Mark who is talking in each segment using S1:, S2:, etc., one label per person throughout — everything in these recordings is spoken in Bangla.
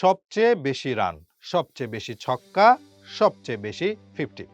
S1: সবচেয়ে বেশি রান, সবচেয়ে বেশি ছক্কা, সবচেয়ে বেশি ফিফটি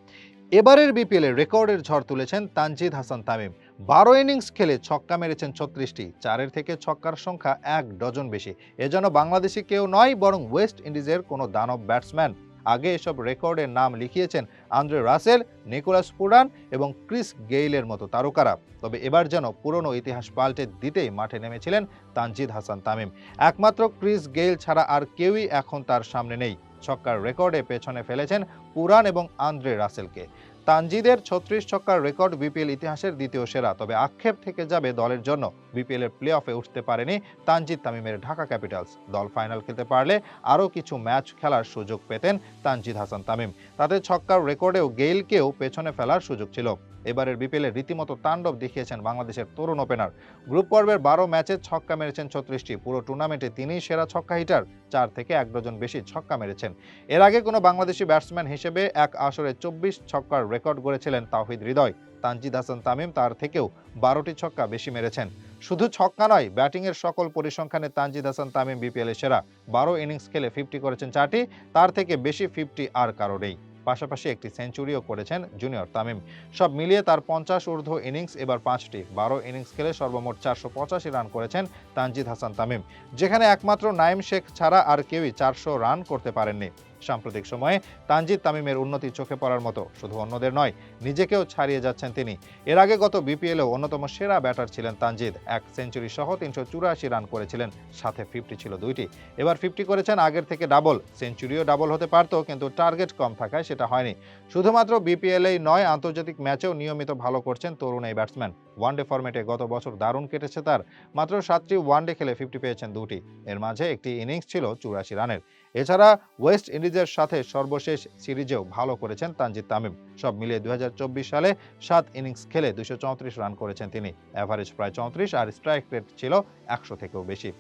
S1: এবারের বিপিএলে রেকর্ডের ঝড় তুলেছেন তানজিদ হাসান তামিম। বারো ইনিংস খেলে ছক্কা মেরেছেন ছত্রিশটি, চারের থেকে ছক্কার সংখ্যা এক ডজন বেশি। এজন্য বাংলাদেশি কেউ নয়, বরং ওয়েস্ট ইন্ডিজের কোনো দানব ব্যাটসম্যান আগে এসব রেকর্ডের নাম লিখিয়েছেন আন্দ্রে রাসেল, নিকোলাস পুরান এবং ক্রিস গেইলের মতো তারকারা। তবে এবার যেন পুরনো ইতিহাস পাল্টে দিতেই মাঠে নেমেছিলেন তানজিদ হাসান তামিম। একমাত্র ক্রিস গেইল ছাড়া আর কেউই এখন তার সামনে নেই। ছক্কার রেকর্ডে পেছনে ফেলেছেন পুরান এবং আন্দ্রে রাসেলকে। তানজিদের ছত্রিশ ছক্কার রেকর্ড বিপিএল ইতিহাসের দ্বিতীয় সেরা, তবে আক্ষেপ থেকে যাবে দলের জন্য। বিপিএল এর প্লে অফে উঠতে পারেনি তানজিদ তামিমের ঢাকা ক্যাপিটালস। দল ফাইনাল খেলতে পারলে আরও কিছু ম্যাচ খেলার সুযোগ পেতেন তানজিদ হাসান তামিম। তাদের ছক্কার রেকর্ডেও গেইলকেও পেছনে ফেলার সুযোগ ছিল। এবারের বিপিএলে রীতিমতো তাণ্ডব দেখিয়েছেন বাংলাদেশের তরুণ ওপেনার। গ্রুপ পর্বের বারো ম্যাচে ছক্কা মেরেছেন ছত্রিশটি। পুরো টুর্নামেন্টে তিনিই সেরা ছক্কা হিটার, চার থেকে এক ডজন বেশি ছক্কা মেরেছেন। এর আগে কোনো বাংলাদেশি ব্যাটসম্যান হিসেবে এক আসরে চব্বিশ ছক্কার রেকর্ড গড়েছিলেন তাওহিদ হৃদয়। তানজিদ হাসান তামিম তার থেকেও বারোটি ছক্কা বেশি মেরেছেন। শুধু ছক্কা নয়, ব্যাটিংয়ের সকল পরিসংখ্যানে তানজিদ হাসান তামিম বিপিএল সেরা বারো ইনিংস খেলে ফিফটি করেছেন চারটি, তার থেকে বেশি ফিফটি আর কারও নেই পাশাপাশি একটি সেঞ্চুরিও করেছেন জুনিয়র তামিম। সব মিলিয়ে তার পঞ্চাশ ঊর্ধ্ব ইনিংস, এবার পাঁচটি। বারো ইনিংস খেলে সর্বমোট চারশো পঁচাশি রান করেছেন তানজিদ হাসান তামিম, যেখানে একমাত্র নাইম শেখ ছাড়া আর কেউই চারশো রান করতে পারেননি। সাম্প্রতিক সময়ে তানজিদ তামিমের উন্নতি চোখে পড়ার মতো শুধু অন্যদের নয়, নিজেকেও ছাড়িয়ে যাচ্ছেন তিনি। এর আগে গত বিপিএলেও অন্যতম সেরা ব্যাটার ছিলেন তানজিদ। এক সেঞ্চুরি সহ তিনশো চুরাশি রান করেছিলেন, সাথে ফিফটি ছিল দুইটি। এবার ফিফটি করেছেন, আগের থেকে ডাবল। সেঞ্চুরিও ডাবল হতে পারত, কিন্তু টার্গেট কম থাকায় সেটা হয়নি। শুধুমাত্র বিপিএলেই নয়, আন্তর্জাতিক ম্যাচেও নিয়মিত ভালো করছেন তরুণ এই ব্যাটসম্যান। ওয়ানডে ফরম্যাটে গত বছর দারুণ কেটেছে তার। মাত্র সাতটি ওয়ানডে খেলে ফিফটি পেয়েছেন দুটি এর মাঝে একটি ইনিংস ছিল চুরাশি রানের। এছাড়া ওয়েস্ট ইন্ডিজের সাথে সর্বশেষ সিরিজেও ভালো করেছেন তানজিদ তামিম। সব মিলিয়ে দুই হাজার চব্বিশ সালে সাত ইনিংস খেলে দুশো রান করেছেন তিনি। অ্যাভারেজ প্রায় চৌত্রিশ আর স্ট্রাইক রেট ছিল একশো থেকেও বেশি।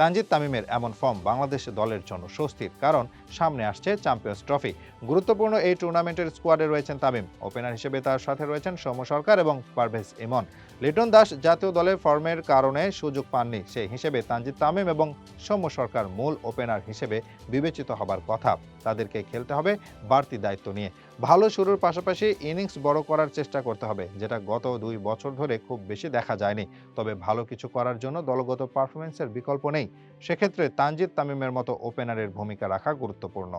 S1: তানজিদ তামিমের এমন ফর্ম বাংলাদেশ দলের জন্য স্বস্তির কারণ সামনে আসছে চ্যাম্পিয়ন্স ট্রফি গুরুত্বপূর্ণ এই টুর্নামেন্টের স্কোয়াডে রয়েছেন তামিম। ওপেনার হিসেবে তার সাথে রয়েছেন সৌম্য সরকার এবং পারভেজ ইমন। লিটন দাস জাতীয় দলের ফর্মের কারণে সুযোগ পাননি, সেই হিসেবে তানজিদ তামিম এবং সৌম্য সরকার মূল ওপেনার হিসেবে বিবেচিত হবার কথা। তাদেরকে খেলতে হবে বাড়তি দায়িত্ব নিয়ে। ভালো শুরুর পাশাপাশি ইনিংস বড় করার চেষ্টা করতে হবে, যেটা গত দুই বছর ধরে খুব বেশি দেখা যায়নি। তবে ভালো কিছু করার জন্য দলগত পারফরমেন্সের বিকল্প নেই। সেক্ষেত্রে তানজিদ তামিমের মতো ওপেনারের ভূমিকা রাখা গুরুত্বপূর্ণ।